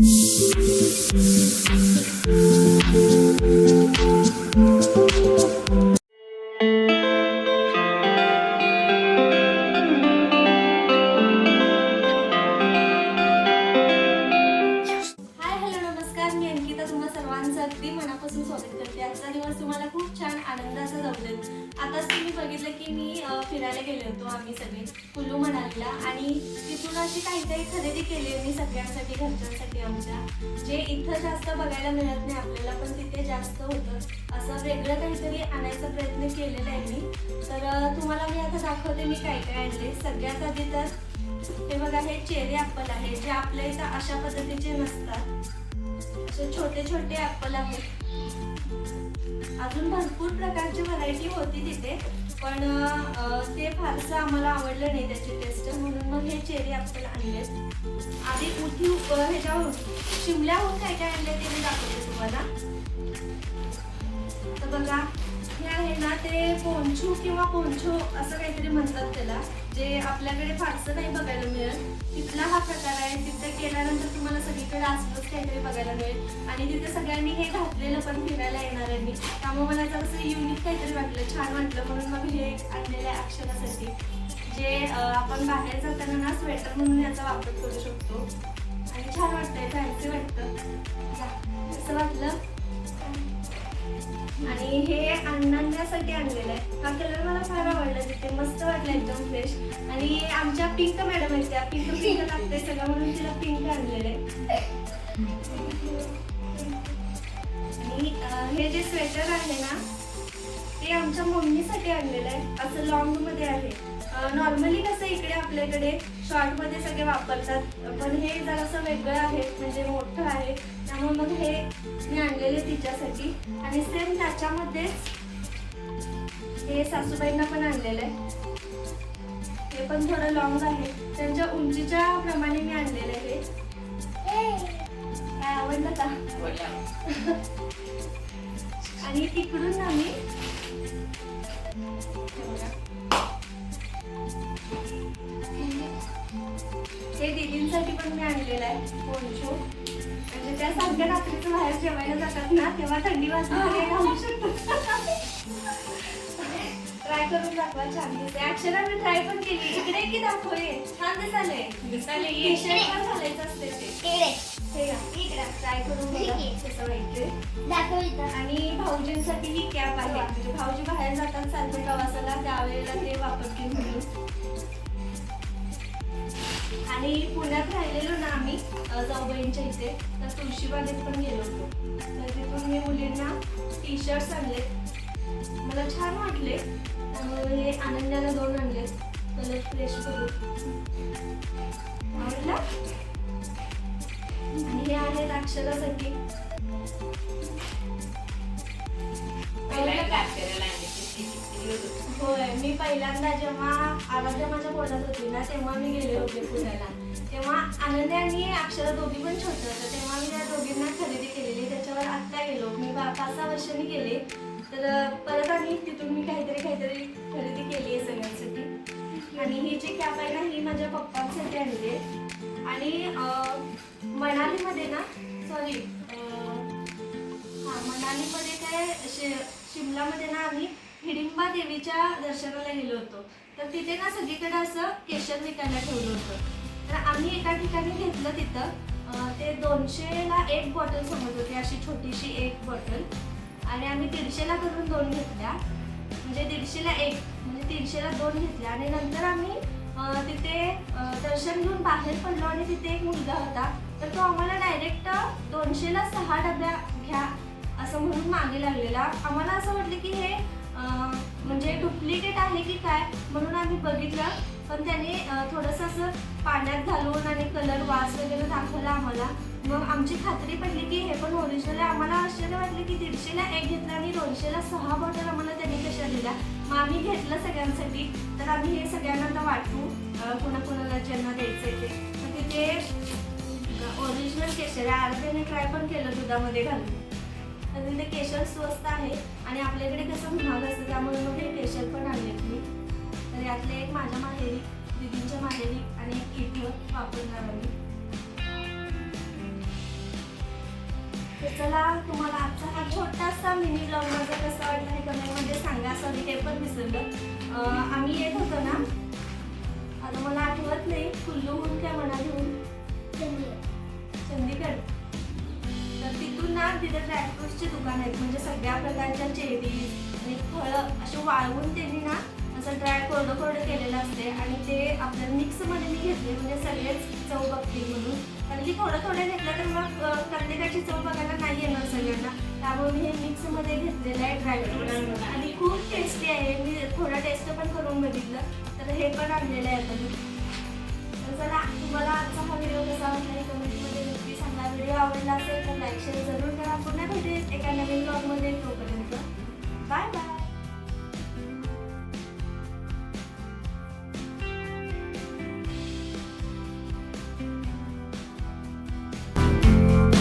Thank you. मी बघितलं की मी फिरायला गेले होतो आम्ही सगळे. कुल्लू मनालीला. आणि तिथून अशी काही काही खरेदी केली मी सगळ्यांसाठी घरच्यांसाठी आमच्या. जे इथं जास्त बघायला मिळत नाही आपल्याला पण तिथे जास्त होतं. असं वेगळं काहीतरी आणायचा प्रयत्न केलेला आहे मी. तर तुम्हाला मी आता दाखवते मी काय काय आणले. सगळ्यात आधी तर हे बघा हे चेरी ॲपल आहे जे आपल्या इथं अशा पद्धतीचे नसतात. असे छोटे छोटे ॲपल आहेत. अजून भरपूर प्रकारची व्हरायटी होती तिथे पण ते फारसं आम्हाला आवडलं नाही त्याची टेस्ट म्हणून मग हे चेरी ॲपल आणलेत आधी उठी ह्याच्यावर शिमल्याहून काय काय आणले ते मी दाखवते तुम्हाला. तर बघा हे आहे ना ते पोंछू किंवा पोंचो असं काहीतरी म्हणतात त्याला. जे आपल्याकडे फारसं नाही बघायला मिळत. तिथला हा प्रकार आहे. तिथे गेल्यानंतर तुम्हाला सगळीकडे आसपास काहीतरी बघायला मिळेल. आणि तिथे सगळ्यांनी हे घातलेलं पण फिरायला येणार आहे. मी त्यामुळे मला जरासं युनिक काहीतरी वाटलं. छान वाटलं. म्हणून मग हे आणलेलं आहे अक्षरासाठी. जे आपण बाहेर जाताना ना स्वेटर म्हणून याचा वापर करू शकतो. आणि छान वाटतंय. फॅन्सी वाटतं. असं वाटलं. आणि हे आणण्यासाठी आणलेलं आहे. हा कलर मला फार आवडला तिथे. मस्त वाटलं एकदम फ्रेश आणि आमच्या पिंक मॅडम आहेत त्या. पिंक पिंक लागते सगळं म्हणून तिला पिंक आणलेलं आहे. आणि हे जे स्वेटर आहे ना ते आमच्या मम्मीसाठी आणलेलं आहे. असं लॉंगमध्ये आहे. नॉर्मली कसं इकडे आपल्याकडे शॉर्टमध्ये सगळे वापरतात. पण हे जरासं वेगळं आहे. म्हणजे मोठं आहे. त्यामुळे मग हे मी आणलेले तिच्यासाठी. आणि सेम त्याच्यामध्येच हे सासूबाईंना पण आणलेलं आहे. हे पण थोडं लॉंग आहे. त्यांच्या उंचीच्या प्रमाणे मी आणलेलं आहे काय आवडलं का? आणि तिकडून आम्ही हे दिदींसाठी दीदींसाठी पण मी आणलेलं आहे पोंचो म्हणजे त्या सारख्या रात्रीचं बाहेर जेवायला जातात ना तेव्हा थंडी वाजता ते घालू ट्राय करून दाखवा छान दिसते अक्षरा मी ट्राय पण केली. इकडे की दाखव हे छान दिसाले दिसाले टी-शर्ट पण घालायचं असते ते. हे घ्या. इकडे. ट्राय करून बघा. कसं व्हायचं आणि भाऊजींसाठी ही कॅप आहे. म्हणजे भाऊजी बाहेर जातात सारखे प्रवासाला त्यावेळेला ते वापरतील म्हणून आणि पुण्यात राहिलेलो ना आम्ही अ, जाऊबाईंच्या इथे तर तुळशीबागेत पण गेलो होतो. तर तिथून मी मुलींना टी शर्ट्स आणले मला छान वाटले. त्यामुळे हे आनंदाला दोन आणले. कलर फ्रेश करून. आवडला? आणि हे आहेत अक्षरासाठी मी पहिल्यांदा जेव्हा आराध्या माझ्या पोटात होती ना तेव्हा मी गेले होते पुण्याला. तेव्हा आनंद आणि अक्षरा दोघी पण छोटे होतं. तेव्हा मी त्या दोघींना खरेदी केलेली. त्याच्यावर आत्ता गेलो. मी पाच सहा वर्षांनी गेले. तर परत आणि तिथून मी काहीतरी काहीतरी खरेदी केली आहे सगळ्यांसाठी. आणि ही जी कॅप आहे ना ही माझ्या पप्पांसाठी आणली आहे. आणि मनालीमध्ये ना सॉरी हा मनालीमध्ये काय शि शिमलामध्ये ना आम्ही हिडिंबा देवीच्या दर्शनाला गेलो होतो. तर तिथे ना सगळीकडे असं केशर विकायला ठेवलं होतं. तर आम्ही एका ठिकाणी घेतलं तिथं. ते दोनशेला एक बॉटल समजत होती अशी छोटीशी एक बॉटल. आणि आम्ही दीडशेला करून दोन घेतल्या. म्हणजे दीडशेला एक म्हणजे तीनशेला दोन घेतल्या. आणि नंतर आम्ही तिथे दर्शन घेऊन बाहेर पडलो आणि तिथे एक मुलगा होता. तर तो आम्हाला डायरेक्ट दोनशेला सहा डब्या घ्या असं म्हणून मागे लागलेला. आम्हाला असं वाटलं की हे म्हणजे डुप्लिकेट आहे की काय म्हणून आम्ही बघितलं. पण त्याने थोडंसं असं पाण्यात घालून आणि कलर वास वगैरे दाखवला आम्हाला. मग आमची खात्री पडली की हे पण ओरिजिनल आहे. आम्हाला आश्चर्य वाटलं की दीडशेला एक घेतला आणि दोनशेला सहा बॉटल आम्हाला त्यांनी कशा दिल्या. मग आम्ही घेतलं सगळ्यांसाठी. तर आम्ही हे सगळ्यांना आता वाटू कोणाकोणाला ज्यांना द्यायचं आहे ते तिथे ओरिजिनल केशर आहे. अर्ध्याने ट्राय पण केलं दुधामध्ये घालून. तर तिथे केशर स्वस्त आहे आणि आपल्याकडे कसं महाग असतं त्यामुळे मग हे केशर पण आणलेत मी. तर यातले एक माझ्या माहेरी दीदींच्या माहेरी आणि एक इथं वापरणार आम्ही तर चला तुम्हाला आजचा हा छोटासा मिनी ब्लॉग माझा कसा वाटला हे कमेंटमध्ये सांगा. सॉरी ते पण विसरलं. आम्ही येत होतो ना? आता मला आठवत नाही. कुल्लूहून काय मनालीहून चंदीगड. तर तिथून तिथे दुकान आहेत. म्हणजे सगळ्या प्रकारच्या चेरीज आणि फळं असे वाळवून त्यांनी ना असं ड्राय कोरडं कोरडं केलेलं असते. आणि ते आपल्या मिक्समध्ये मी घेतले. म्हणजे सगळेच चव बघतील म्हणून. कारण की थोडं थोडं घेतलं तर मग प्रत्येकाची चव बघायला नाही येणार सगळ्यांना. त्यामुळे मी हे मिक्समध्ये घेतलेलं आहे ड्रायफ्रुट्स आणि खूप टेस्टी आहे. मी थोडं टेस्ट पण करून बघितलं. तर हे पण आणलेलं आहे आता मी. तर चला तुम्हाला आजचा हा व्हिडिओ कसा वाटला कमेंटमध्ये नक्की हा व्हिडिओ आवडला असेल तर लाईक शेअर जरूर करा. पुन्हा भेटूया एका नवीन ब्लॉगमध्ये तोपर्यंत